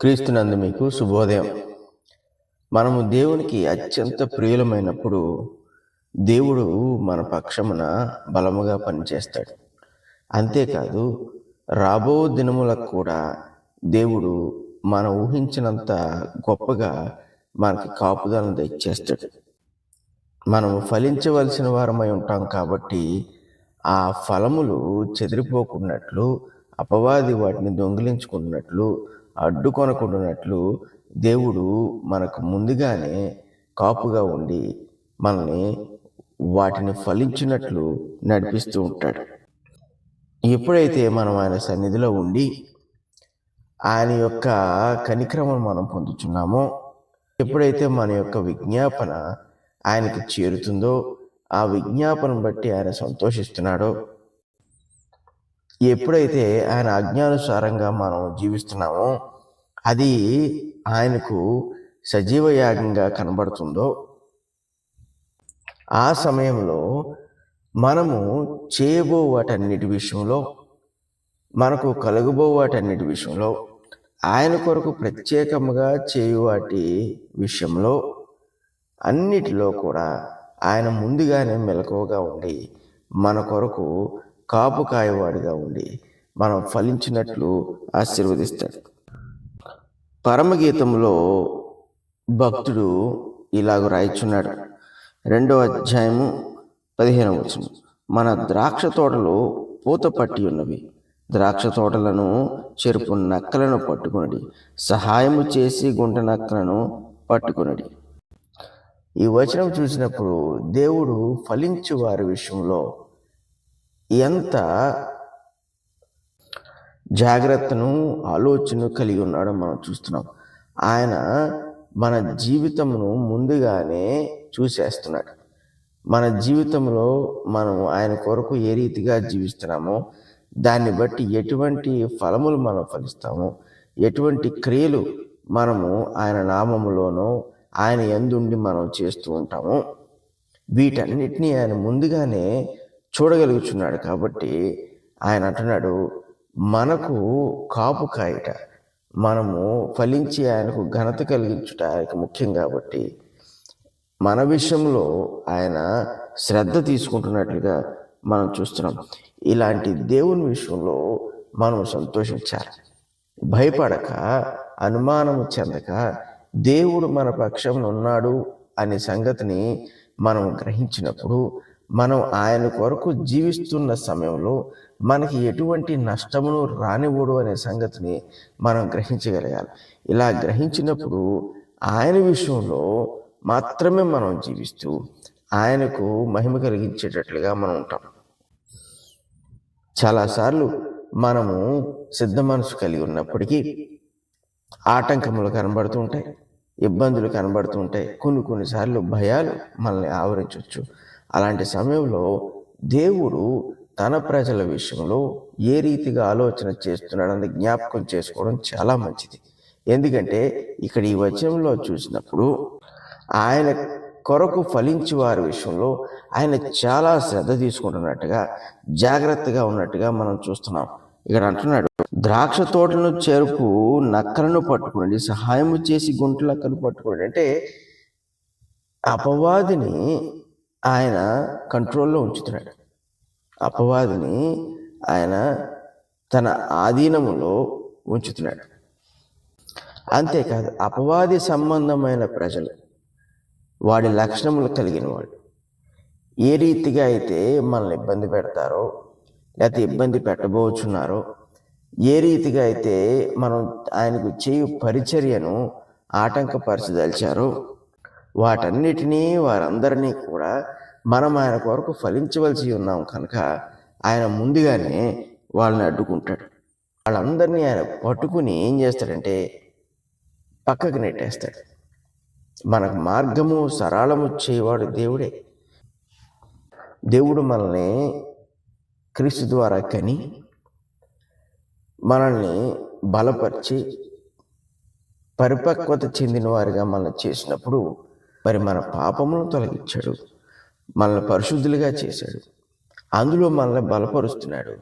క్రీస్తునందు మీకు శుభోదయం. మనము దేవునికి అత్యంత ప్రియులమైనప్పుడు దేవుడు మన పక్షమున బలముగా పనిచేస్తాడు. అంతేకాదు రాబో దినములకు కూడా దేవుడు మనం ఊహించినంత గొప్పగా మనకి కాపుదలను తెచ్చేస్తాడు మనము ఫలించవలసిన వారమై ఉంటాం కాబట్టి ఆ ఫలములు చెదిరిపోకున్నట్లు అపవాది వాటిని దొంగిలించుకున్నట్లు అడ్డుకొనకుండానట్లు దేవుడు మనకు ముందుగానే కాపుగా ఉండి మనల్ని వాటిని ఫలించినట్లు నడిపిస్తూ ఉంటాడు. ఎప్పుడైతే మనం ఆయన సన్నిధిలో ఉండి ఆయన యొక్క కనిక్రమం మనం పొందుతున్నామో ఎప్పుడైతే మన యొక్క విజ్ఞాపన ఆయనకి చేరుతుందో ఆ విజ్ఞాపన బట్టి ఆయన సంతోషిస్తున్నాడో ఎప్పుడైతే ఆయన ఆజ్ఞానుసారంగా మనం జీవిస్తున్నామో అది ఆయనకు సజీవ యాగంగా కనబడుతుందో ఆ సమయంలో మనము చేయబో వాటన్నిటి విషయంలో మనకు కలుగబో వాటన్నిటి విషయంలో ఆయన కొరకు ప్రత్యేకముగా చేయు వాటి విషయంలో అన్నిటిలో కూడా ఆయన ముందుగానే మెలకువగా ఉండి మన కొరకు కాపు కాయవాడిగా ఉండి మనం ఫలించినట్లు ఆశీర్వదిస్తాడు. పరమగీతంలో భక్తుడు ఇలాగ రాయిచున్నాడు. రెండో అధ్యాయము పదిహేను వచనం. మన ద్రాక్ష తోటలు పూత పట్టి ఉన్నవి. ద్రాక్ష తోటలను చెరుపు నక్కలను పట్టుకునడి. సహాయము చేసి గుంట నక్కలను పట్టుకునడి. ఈ వచనం చూసినప్పుడు దేవుడు ఫలించు వారి విషయంలో ఎంత జాగ్రత్తను ఆలోచన కలిగి ఉన్నాడో మనం చూస్తున్నాం. ఆయన మన జీవితమును ముందుగానే చూసేస్తున్నాడు. మన జీవితంలో మనం ఆయన కొరకు ఏ రీతిగా జీవిస్తున్నామో దాన్ని బట్టి ఎటువంటి ఫలములు మనం ఫలిస్తామో ఎటువంటి క్రియలు మనము ఆయన నామములోనో ఆయన ఎందుండి మనం చేస్తూ ఉంటాము వీటన్నిటినీ ఆయన ముందుగానే చూడగలుగుచున్నాడు కాబట్టి ఆయన అంటున్నాడు మనకు కాపు కాయట. మనము ఫలించి ఆయనకు ఘనత కలిగించుట ఆయనకు ముఖ్యం కాబట్టి మన విషయంలో ఆయన శ్రద్ధ తీసుకుంటున్నట్లుగా మనం చూస్తున్నాం. ఇలాంటి దేవుని విషయంలో మనం సంతోషించాలి. భయపడక అనుమానము చెందక దేవుడు మన పక్షంలో ఉన్నాడు అనే సంగతిని మనం గ్రహించినప్పుడు మనం ఆయన కొరకు జీవిస్తున్న సమయంలో మనకి ఎటువంటి నష్టమును రానివ్వడు అనే సంగతిని మనం గ్రహించగలగాలి. ఇలా గ్రహించినప్పుడు ఆయన విషయంలో మాత్రమే మనం జీవిస్తూ ఆయనకు మహిమ కలిగించేటట్లుగా మనం ఉంటాం. చాలాసార్లు మనము సిద్ధ మనసు కలిగి ఉన్నప్పటికీ ఆటంకములు కనబడుతూ ఉంటాయి ఇబ్బందులు కనబడుతూ ఉంటాయి. కొన్ని కొన్నిసార్లు భయాలు మనల్ని ఆవరించవచ్చు అలాంటి సమయంలో దేవుడు తన ప్రజల విషయంలో ఏ రీతిగా ఆలోచన చేస్తున్నాడని జ్ఞాపకం చేసుకోవడం చాలా మంచిది. ఎందుకంటే ఇక్కడ ఈ వచనంలో చూసినప్పుడు ఆయన కొరకు ఫలించి వారి విషయంలో ఆయన చాలా శ్రద్ధ తీసుకుంటున్నట్టుగా జాగ్రత్తగా ఉన్నట్టుగా మనం చూస్తున్నాం. ఇక్కడ అంటున్నాడు ద్రాక్ష తోటలను చెరుపు నక్కలను పట్టుకోండి సహాయం చేసి గుంటలక్కను పట్టుకోండి అంటే అపవాదిని ఆయన కంట్రోల్లో ఉంచుతున్నాడు. అపవాదిని ఆయన తన ఆధీనములో ఉంచుతున్నాడు. అంతేకాదు అపవాది సంబంధమైన ప్రజలు వాడి లక్షణములు కలిగిన వాళ్ళు. ఏ రీతిగా అయితే మనల్ని ఇబ్బంది పెడతారో లేకపోతే ఇబ్బంది పెట్టబోచున్నారో ఏ రీతిగా అయితే మనం ఆయనకు చేయు పరిచర్యను ఆటంకపరచదలిచారో వాటన్నిటినీ వారందరినీ కూడా మనం ఆయన కొరకు ఫలించవలసి ఉన్నాం కనుక ఆయన ముందుగానే వాళ్ళని అడ్డుకుంటాడు. వాళ్ళందరినీ ఆయన పట్టుకుని ఏం చేస్తాడంటే పక్కకు నెట్టేస్తాడు. మనకు మార్గము సరళము చేయవాడు దేవుడే. దేవుడు మనల్ని క్రీస్తు ద్వారా కని మనల్ని బలపరిచి పరిపక్వత చెందిన వారిగా మనల్ని చేసినప్పుడు మరి మన పాపమును తొలగించాడు. మనల్ని పరిశుద్ధులుగా చేశాడు. అందులో మనల్ని బలపరుస్తున్నాడు.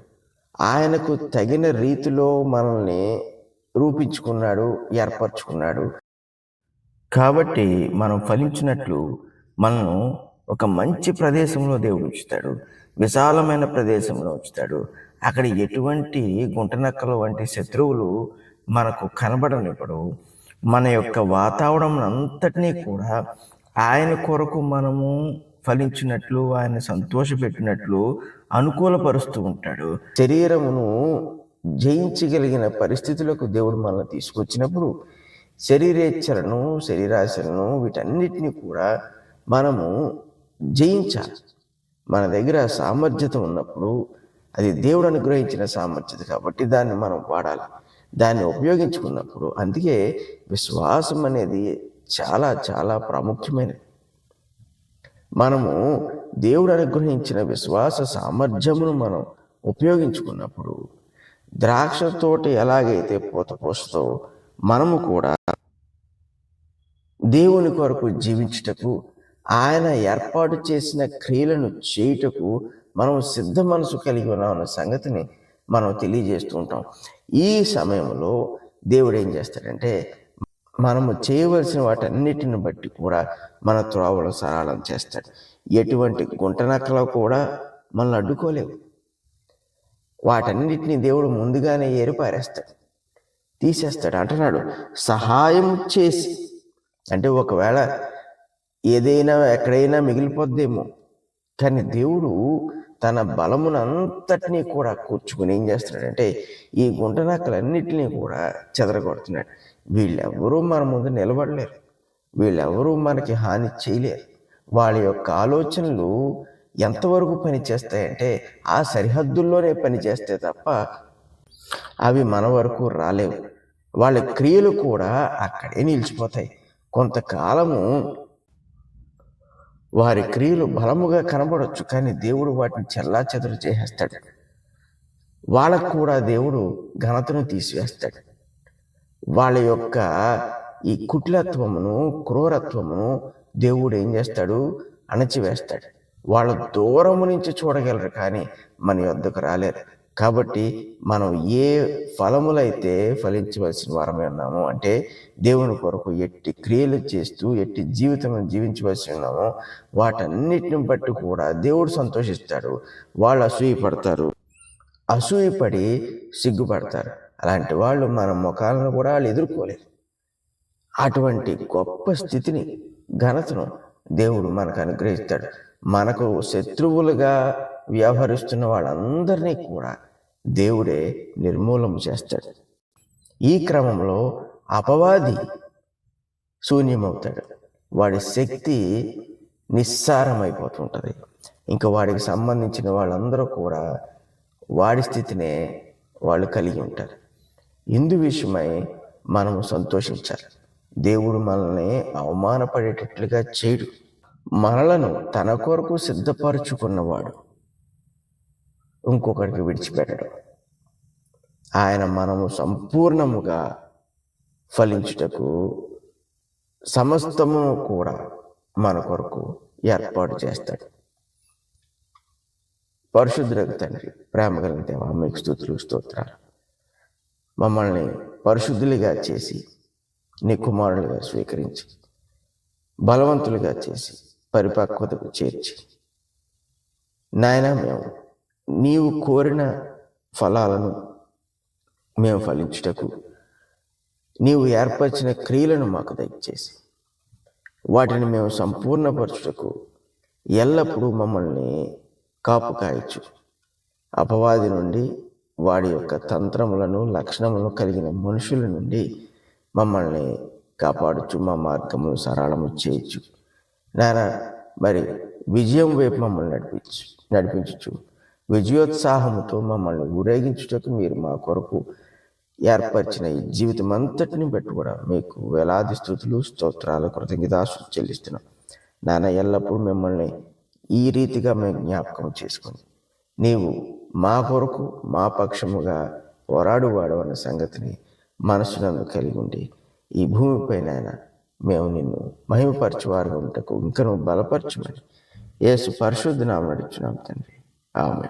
ఆయనకు తగిన రీతిలో మనల్ని రూపించుకున్నాడు ఏర్పరచుకున్నాడు. కాబట్టి మనం ఫలించినట్లు మనను ఒక మంచి ప్రదేశంలో దేవుడు ఉంచుతాడు. విశాలమైన ప్రదేశంలో ఉంచుతాడు. అక్కడ ఎటువంటి గుంటనక్కల వంటి శత్రువులు మనకు కనబడనివ్వడు. మన యొక్క వాతావరణం అంతటినీ కూడా ఆయన కొరకు మనము ఫలించినట్లు ఆయన సంతోషపెట్టినట్లు అనుకూలపరుస్తూ ఉంటాడు. శరీరమును జయించగలిగిన పరిస్థితులకు దేవుడు మనల్ని తీసుకొచ్చినప్పుడు శరీరేచ్ఛలను శరీరాశలను వీటన్నిటిని కూడా మనము జయించాలి. మన దగ్గర సామర్థ్యత ఉన్నప్పుడు అది దేవుడు అనుగ్రహించిన సామర్థ్యత కాబట్టి దాన్ని మనం వాడాలి. దాన్ని ఉపయోగించుకున్నప్పుడు అందుకే విశ్వాసం అనేది చాలా చాలా ప్రాముఖ్యమైనది. మనము దేవుడు అనుగ్రహించిన విశ్వాస సామర్థ్యమును మనం ఉపయోగించుకున్నప్పుడు ద్రాక్ష తోట ఎలాగైతే పూత పోస్తో మనము కూడా దేవుని కొరకు జీవించుటకు ఆయన ఏర్పాటు చేసిన క్రియలను చేయుటకు మనం సిద్ధ మనసు కలిగి ఉన్నామన్న సంగతిని మనం తెలియజేస్తూ ఉంటాం. ఈ సమయంలో దేవుడు ఏం చేస్తాడంటే మనము చేయవలసిన వాటన్నిటిని బట్టి కూడా మన త్రోవలు సరళం చేస్తాడు. ఎటువంటి గుంటనక్కలు కూడా మనల్ని అడ్డుకోలేవు. వాటన్నిటిని దేవుడు ముందుగానే ఏరిపారేస్తాడు. తీసేస్తాడు. అంటున్నాడు సహాయం చేసి. అంటే ఒకవేళ ఏదైనా ఎక్కడైనా మిగిలిపోద్దేమో. కానీ దేవుడు తన బలమునంతటినీ కూడా కూర్చుకుని ఏం చేస్తున్నాడంటే ఈ గుంటనక్కలన్నిటినీ కూడా చెదరగొడుతున్నాడు. వీళ్ళెవరూ మన ముందు నిలబడలేరు. వీళ్ళెవరూ మనకి హాని చేయలేరు. వాళ్ళ యొక్క ఆలోచనలు ఎంతవరకు పనిచేస్తాయంటే ఆ సరిహద్దుల్లోనే పనిచేస్తే తప్ప అవి మన వరకు రాలేవు. వాళ్ళ క్రియలు కూడా అక్కడే నిలిచిపోతాయి. కొంతకాలము వారి క్రియలు బలముగా కనబడవచ్చు కానీ దేవుడు వాటిని చెల్లా చెదరు చేసేస్తాడు. వాళ్ళకు కూడా దేవుడు ఘనతను తీసివేస్తాడు. వాళ్ళ యొక్క ఈ కుటిలత్వమును క్రూరత్వమును దేవుడు ఏం చేస్తాడు? అణచివేస్తాడు. వాళ్ళ దూరము నుంచి చూడగలరు కానీ మన యొద్దకు రాలేరు కాబట్టి మనం ఏ ఫలములైతే ఫలించవలసిన వారమే ఉన్నామో అంటే దేవుని కొరకు ఎట్టి క్రియలు చేస్తూ ఎట్టి జీవితం జీవించవలసి ఉన్నామో వాటన్నిటిని బట్టి కూడా దేవుడు సంతోషిస్తాడు. వాళ్ళు అసూయపడతారు. అసూయపడి సిగ్గుపడతారు. అలాంటి వాళ్ళు మన ముఖాలను కూడా వాళ్ళు ఎదుర్కోలేరు అటువంటి గొప్ప స్థితిని ఘనతను దేవుడు మనకు అనుగ్రహిస్తాడు. మనకు శత్రువులుగా వ్యవహరిస్తున్న వాళ్ళందరినీ కూడా దేవుడే నిర్మూలన చేస్తాడు. ఈ క్రమంలో అపవాది శూన్యమవుతాడు. వాడి శక్తి నిస్సారమైపోతుంటుంది. ఇంకా వాడికి సంబంధించిన వాళ్ళందరూ కూడా వాడి స్థితినే వాళ్ళు కలిగి ఉంటారు. ఇందు విషయమై మనము సంతోషించాలి. దేవుడు మనల్ని అవమానపడేటట్లుగా చేయడు. మనలను తన కొరకు సిద్ధపరచుకున్నవాడు ఇంకొకరికి విడిచిపెట్టడం. ఆయన మనము సంపూర్ణముగా ఫలించుటకు సమస్తము కూడా మన కొరకు ఏర్పాటు చేస్తాడు. పరిశుద్ధులకు తండ్రి ప్రేమ కలిగితే మీకు స్థుతులు స్తోత్రాలు. మమ్మల్ని పరిశుద్ధులుగా చేసి నీ కుమారులుగా స్వీకరించి బలవంతులుగా చేసి పరిపక్వతకు చేర్చి. నాయన మేము నీవు కోరిన ఫలాలను మేము ఫలించుటకు నీవు ఏర్పరిచిన క్రియలను మాకు దయచేసి వాటిని మేము సంపూర్ణపరచుటకు ఎల్లప్పుడూ మమ్మల్ని కాపు కాయచ్చు అపవాది నుండి వాడి యొక్క తంత్రములను లక్షణములను కలిగిన మనుషుల నుండి మమ్మల్ని కాపాడుచు మా మార్గమును సరళము చేయొచ్చు నానా మరి విజయం వైపు మమ్మల్ని నడిపించు నడిపించచ్చు విజయోత్సాహముతో మమ్మల్ని ఊరేగించుటకు మీరు మా కొరకు ఏర్పరిచిన ఈ జీవితం అంతటిని బట్టి కూడా మీకు వేలాది స్థుతులు స్తోత్రాలు కృతజ్ఞతాసు చెల్లిస్తున్నాం. నాన్న ఎల్లప్పుడూ మిమ్మల్ని ఈ రీతిగా మేము జ్ఞాపకం చేసుకుని నీవు మా కొరకు మా పక్షముగా పోరాడువాడు అన్న సంగతిని మనసునందు కలిగి ఉండి ఈ భూమిపైన మేము నిన్ను మహిమపరచువారుగా ఉంటకు ఇంకను బలపరచమని యేసు పరిశుద్ధ నామం తండ్రి. ఆమె